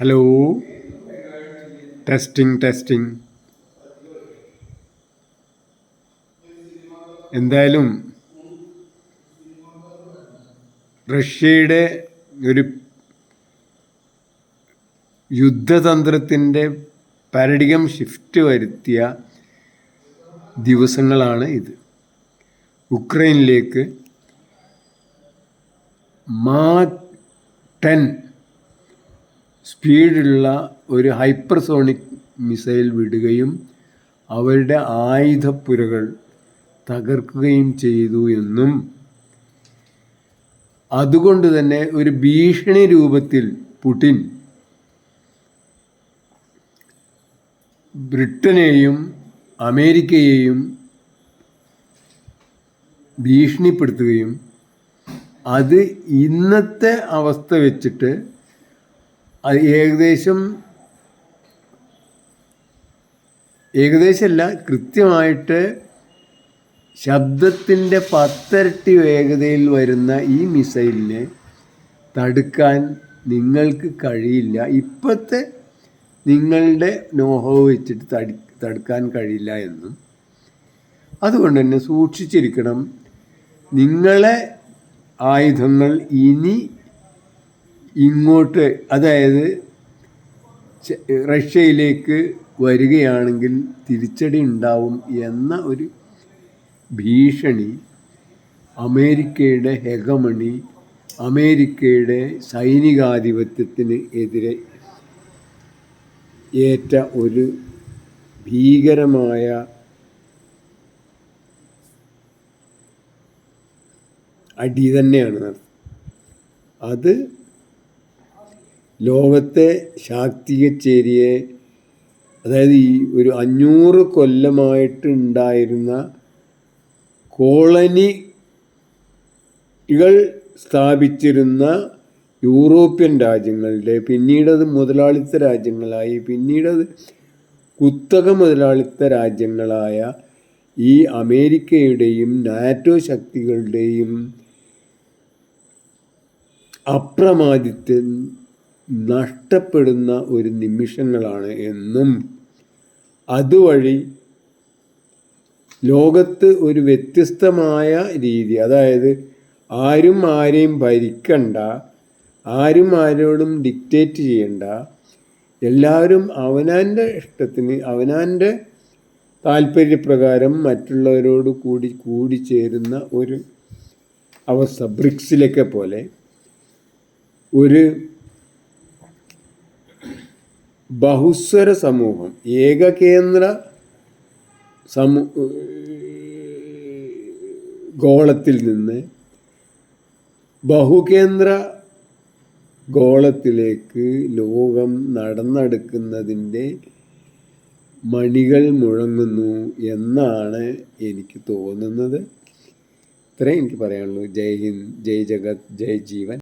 Hello testing testing എന്തായാലും റഷ്യയുടെ ഒരു യുദ്ധതന്ത്രത്തിന്റെ പരടികം ഷിഫ്റ്റ് വരുത്തിയ ദിവസങ്ങളാണ് ഇത്. ഉക്രൈനിലേക്ക് മാ ടെൻ സ്പീഡുള്ള ഒരു ഹൈപ്പർസോണിക് മിസൈൽ വിടുകയും അവരുടെ ആയുധപ്പുരകൾ തകർക്കുകയും ചെയ്തു എന്നും അതുകൊണ്ട് തന്നെ ഒരു ഭീഷണി രൂപത്തിൽ പുടിൻ ബ്രിട്ടനെയും അമേരിക്കയെയും ഭീഷണിപ്പെടുത്തുകയും അത് ഇന്നത്തെ അവസ്ഥ വെച്ചിട്ട് അത് ഏകദേശം ഏകദേശമല്ല കൃത്യമായിട്ട് ശബ്ദത്തിന്റെ പത്തരട്ടി വേഗതയിൽ വരുന്ന ഈ മിസൈലിനെ തടുക്കാൻ നിങ്ങൾക്ക് കഴിയില്ല. ഇപ്പോഴത്തെ നിങ്ങളുടെ നോഹോ വെച്ചിട്ട് തടി തടുക്കാൻ കഴിയില്ല എന്നും. അതുകൊണ്ട് തന്നെ സൂക്ഷിച്ചിരിക്കണം. നിങ്ങളെ ആയുധങ്ങൾ ഇനി ഇങ്ങോട്ട് അതായത് റഷ്യയിലേക്ക് വരികയാണെങ്കിൽ തിരിച്ചടി ഉണ്ടാവും എന്ന ഒരു ഭീഷണി അമേരിക്കയുടെ ഹെഗമണി അമേരിക്കയുടെ സൈനികാധിപത്യത്തിന് എതിരെ ഏറ്റ ഒരു ഭീകരമായ അടി തന്നെയാണ് അത് ലോകത്തെ ശാക്തികച്ചേരിയെ അതായത് ഈ ഒരു അഞ്ഞൂറ് കൊല്ലമായിട്ട് ഉണ്ടായിരുന്ന കോളനികൾ സ്ഥാപിച്ചിരുന്ന യൂറോപ്യൻ രാജ്യങ്ങളുടെ പിന്നീടത് മുതലാളിത്ത രാജ്യങ്ങളായി പിന്നീടത് കുത്തക മുതലാളിത്ത രാജ്യങ്ങളായ ഈ അമേരിക്കയുടെയും നാറ്റോ ശക്തികളുടെയും അപ്രമാദിത്വം നഷ്ടപ്പെടുന്ന ഒരു നിമിഷങ്ങളാണ് എന്നും. അതുവഴി ലോകത്ത് ഒരു വ്യത്യസ്തമായ രീതി അതായത് ആരും ആരെയും ഭരിക്കണ്ട ആരും ആരോടും ഡിക്റ്റേറ്റ് ചെയ്യണ്ട എല്ലാവരും അവനാന്റെ ഇഷ്ടത്തിന് അവനാന്റെ താല്പര്യപ്രകാരം മറ്റുള്ളവരോട് കൂടി കൂടി ചേരുന്ന ഒരു അവസ്ഥ ബ്രിക്സിലൊക്കെ പോലെ. ഒരു ബഹുസ്വര സമൂഹം ഏകകേന്ദ്ര സമൂ ഗോളത്തിൽ നിന്ന് ബഹുകേന്ദ്ര ഗോളത്തിലേക്ക് ലോകം നടന്നെടുക്കുന്നതിന്റെ മണികൾ മുഴങ്ങുന്നു എന്നാണ് എനിക്ക് തോന്നുന്നത്. ഇത്രയും എനിക്ക് പറയാനുള്ളൂ. ജയ് ഹിന്ദ് ജയ് ജഗത് ജയ് ജീവൻ.